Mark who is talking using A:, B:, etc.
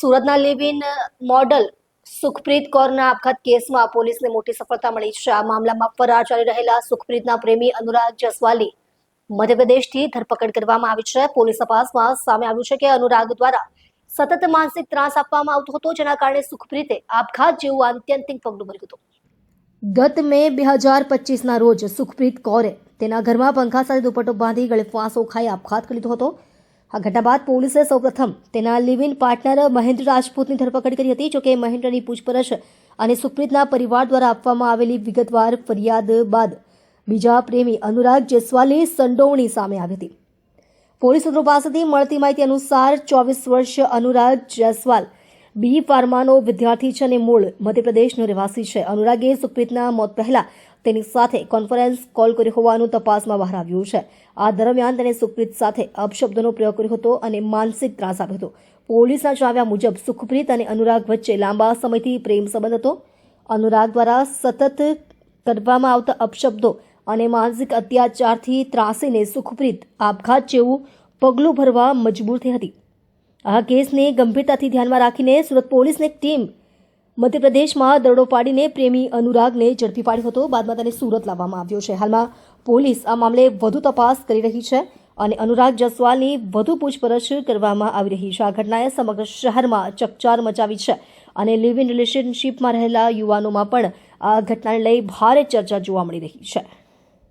A: સુરતના live in model Sukhpreet કૌરના આપઘાત કેસમાં પોલીસને મોટી સફળતા મળી છે. આ મામલામાં ફરાર ચાલી રહેલા સુખપ્રીતના પ્રેમી અનુરાગ જસવાલી મધ્યપ્રદેશથી ધરપકડ કરવામાં આવી છે. પોલીસ તપાસમાં સામે આવ્યું છે કે અનુરાગ દ્વારા સતત માનસિક ત્રાસ આપવામાં આવતો હતો, જેના કારણે સુખપ્રીતે આપઘાત જેવું આત્યંતિક પગલું ભર્યું હતું. ગત મે બે હજાર પચીસના રોજ સુખપ્રીત કૌરે તેના ઘરમાં પંખા સાથે દુપટ્ટો બાંધી ગળે ફાંસો ખાઈ આપઘાત કરી લીધો હતો. આ ઘટના બાદ પોલીસે સૌપ્રથમ તેના લિવ ઇન પાર્ટનર મહેન્દ્ર રાજપૂતની ધરપકડ કરી હતી, જોકે મહેન્દ્રની પૂછપરછ અને સુપ્રીતના પરિવાર દ્વારા આપવામાં આવેલી વિગતવાર ફરિયાદ બાદ બીજા પ્રેમી અનુરાગ જયસ્વાલની સંડોવણી સામે આવી હતી. પોલીસ સૂત્રો પાસેથી મળતી માહિતી અનુસાર ચોવીસ વર્ષ અનુરાગ જયસ્વાલ બી ફાર્માનો વિદ્યાર્થી છે અને મૂળ મધ્યપ્રદેશનો રહેવાસી છે. અનુરાગે સુપ્રીતના મોત પહેલા તેની સાથે કોન્ફરન્સ કોલ કર્યો હોવાનું તપાસમાં બહાર આવ્યું છે. આ દરમિયાન તેને સુપ્રીત સાથે અપશબ્દોનો પ્રયોગ કર્યો હતો અને માનસિક ત્રાસ આપ્યો હતો. પોલીસના જણાવ્યા મુજબ, સુખપ્રીત અને અનુરાગ વચ્ચે લાંબા સમયથી પ્રેમ સંબંધ હતો. અનુરાગ દ્વારા સતત કરવામાં આવતા અપશબ્દો અને માનસિક અત્યાચારથી ત્રાસીને સુખપ્રીત આપઘાત જેવું પગલું ભરવા મજબૂર થઈ હતી. આ કેસને ગંભીરતાથી ધ્યાનમાં રાખીને સુરત પોલીસની ટીમ મધ્યપ્રદેશમાં દરોડો પાડીને પ્રેમી અનુરાગને ઝડપી પાડ્યો હતો. બાદમાં તેને સુરત લાવવામાં આવ્યો છે. હાલમાં પોલીસ આ મામલે વધુ તપાસ કરી રહી છે અને અનુરાગ જસવાલની વધુ પૂછપરછ કરવામાં આવી રહી છે. આ ઘટનાએ સમગ્ર શહેરમાં ચકચાર મચાવી છે અને લિવ ઇન રિલેશનશીપમાં રહેલા યુવાનોમાં પણ આ ઘટનાને લઈ ભારે ચર્ચા જોવા મળી રહી છે.